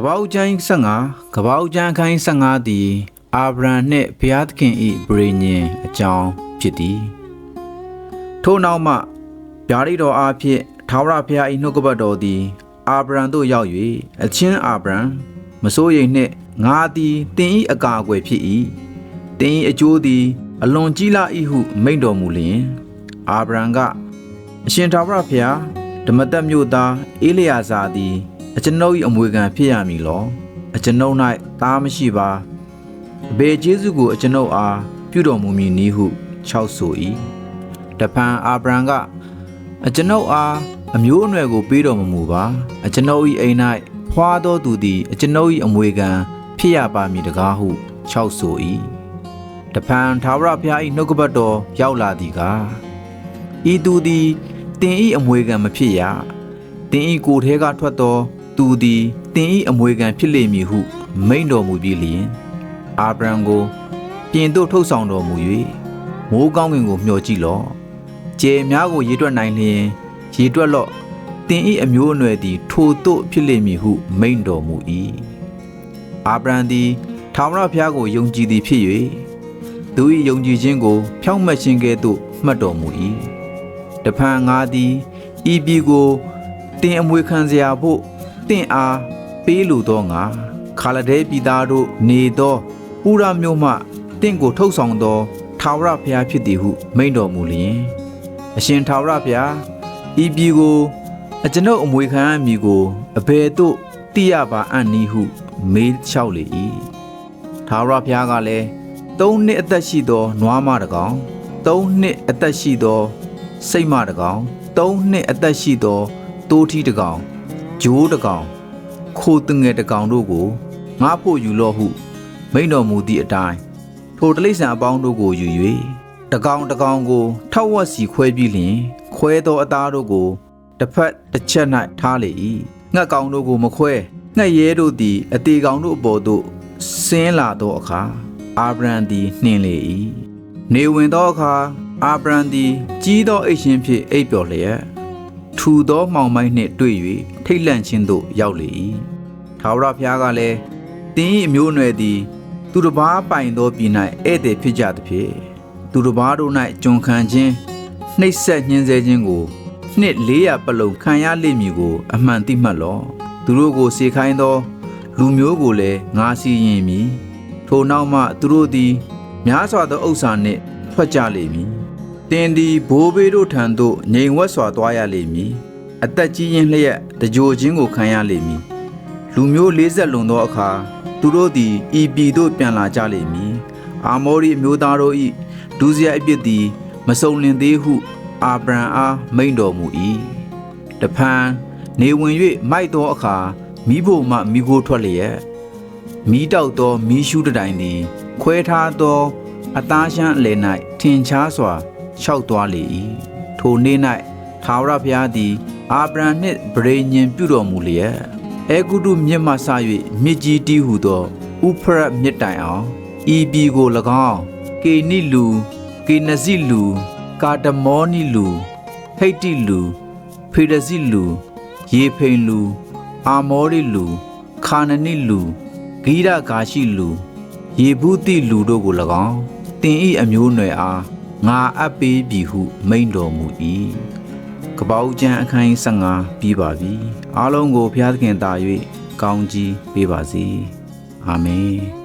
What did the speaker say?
ကပောက်ကျန်း15ကပောက်ကျန်းခိုင်း15သည်အာဗြဟံနှင့်ဘုရားသခင်၏ဗြေညင်အကြောင်းဖြစ်သည်ထို့နောက်မှဗျာဒိတော်အားဖြင့်ထာဝရဘုရား၏နှုတ်ကပတ်တော်သည် အာဗြဟံသို့ရောက်၍အချင်းအာဗြဟံမစိုးရိမ်နှင့်ငါသည်တင်၏အကာအကွယ်ဖြစ်၏တင်၏အကျိုးသည် အလွန်ကြီးလာ၏ဟုမိန့်တော်မူလျင် အာဗြဟံကအရှင်ထာဝရဘုရားဓမ္မတက်မြို့သားအေလျာဇာသည် အကျွန်ုပ်၏အမွေခံဖြစ်ရမည်လောအကျွန်ုပ်၌သားမရှိပါအဘေကျေးဇူးကိုအကျွန်ုပ်အားပြုတော်မူမည်နည်းဟုခြောက်ဆို၏တဖန်အာဗြဟံကအကျွန်ုပ်အားအမျိုးအနွယ်ကိုပေးတော်မမူပါအကျွန်ုပ်၏အိမ်၌ဖွာသောသူသည်အကျွန်ုပ်၏အမွေခံဖြစ်ရပါမည်တကားဟုခြောက်ဆို၏တဖန်သာဝရဘုရား၏နှုတ်ကပတ်တော်ရောက်လာသည်ကားဤသူသည်တင်ဤအမွေခံမဖြစ်ရတင်ဤကိုယ်ထဲကထွက်သော သူသည်တင်ဤအမွေခံဖြစ်လိမ့်မည်ဟု မိန့်တော်မူပြီးလျင်အာဗြဟံကိုပြင်သို့ထုတ်ဆောင်တော်မူ၍မိုးကောင်းကင်ကိုမျှော်ကြည့်လော့ကြယ်များကိုရေတွက်နိုင်လျင်ရေတွက်လော့တင်ဤအမျိုးအနွယ်သည် ထိုသို့ဖြစ်လိမ့်မည်ဟု မိန့်တော်မူ၏အာဗြဟံသည်ထာဝရဘုရားကိုယုံကြည်သည်ဖြစ်၍သူ၏ယုံကြည်ခြင်းကို ဖြောင့်မတ်ခြင်းကဲ့သို့မှတ်တော်မူ၏တဖန်ငါသည်ဤပြည်ကိုတင်အမွေခံစရာဖို့ တင့်အားပေးလိုသောငါခါလဒဲပြည်သားတို့နေသောဥရမြို့မှတင့်ကိုထုတ်ဆောင်သောထာဝရဘုရားဖြစ်သည်ဟု မိန့်တော်မူလျင်အရှင်ထာဝရဘုရားဤပြည်ကို အကျွန်ုပ်အမွေခံအမည်ကိုအဘယ်သို့တိရပါအံ့နည်းဟု မေးလျှောက်လေ၏ထာဝရဘုရားကလည်းသုံးနှစ်အသက်ရှိသောနွားမတစ်ကောင်သုံးနှစ်အသက်ရှိသော စိတ်မတစ်ကောင်သုံးနှစ်အသက်ရှိသောတိုးထီးတစ်ကောင် ဂျိုးတစ်ကောင် ခိုတငယ်တစ်ကောင်တို့ကိုငါဖို့ယူလော့ဟု မိန့်တော်မူသည့်အတိုင်းထိုတိရစ္ဆာန်အပေါင်းတို့ကိုယူ၍တကောင်တကောင်ကို ထောက်ဝက်စီခွဲပြီးလျင် ခွဲသောအသားတို့ကိုတစ်ဖက်တစ်ချက်၌ထားလေ၏ငှက်ကောင်တို့ကိုမခွဲငှက်ရဲတို့သည် အသေးကောင်တို့အပေါ်သို့ဆင်းလာသောအခါအာဗြဟံသည်နှင်လေ၏နေဝင်သောအခါအာဗြဟံသည် ကြီးသောအိတ်ရှင်ဖြင့်အိပ်ပျော်လျက် ထူသောမှောင်မိုက်နှင့်တွေ့၍ထိတ်လန့်ခြင်းသို့ရောက်လေ၏ထာဝရဘုရားကလည်းတင်း၏အမျိုးအနွယ်သည် သူတစ်ပါးပိုင်သောပြည်၌ဧည့်သည်ဖြစ်ကြသဖြင့်သူတစ်ပါးတို့၌ကျွန်ခံခြင်းနှိပ်စက်ညှင်းဆဲခြင်းကိုနှစ်400ပလုံခံရလိမ့်မည်ကို အမှန်သိမှတ်လော့သူတို့ကိုစေခိုင်းသော လူမျိုးကိုလည်းငါစီရင်မည်ထိုနောက်မှသူတို့သည် များစွာသောဥစ္စာနှင့်ထွက်ကြလိမ့်မည် တင်သည်ဘိုးဘေးတို့ထံသို့ငြိမ်ဝက်စွာသွားရလိမ့်မည်အသက်ကြီးရင်လျက်တကြိုခြင်းကိုခံရလိမ့်မည်လူမျိုး40လွန်သောအခါသူတို့သည်ဤပြည်သို့ပြန်လာကြလိမ့်မည်အာမောရိအမျိုးသားတို့၏ဒုစရိုက်အပြစ်သည် မစုံလင်သေးဟုအာဗြဟံအားမိန့်တော်မူ၏တဖန်နေဝင်၍မိုက်သောအခါမိဖို့မှမိကိုထွက်လျက်မိတောက်သောမိရှုတတိုင်သည် ခွဲထားသော အသားရှမ်းအလယ်၌ထင်ရှားစွာ လျှောက်သွားလေ၏ထိုနေ့၌ထာဝရဘုရားသည် အာဗြဟံနှင့်ဗြေညင်ပြုတော်မူလျက်အဲဂုတုမြစ်မှဆ၍မြစ်ကြီးတီးဟုသောဥဖရတ်မြစ်တိုင်အောင်ဤပြည်ကို၎င်းကေနိလူကေနဇိလူကာတမောနိလူဟိတ်တိလူဖေရဇိလူယေဖိန်လူအာမောရိလူခါနနိလူဂိရဂါရှိလူယေဘူးတိလူတို့ကို၎င်းတင်ဤအမျိုးနွယ်အား ငါအပ်ပေးပြီဟု မိန့်တော်မူ၏ကပောက်ကျန်အခန်း15ပြီးပါပြီအားလုံးကိုဘုရားသခင်တာ၍ကောင်းကြီးပေးပါစေအာမင်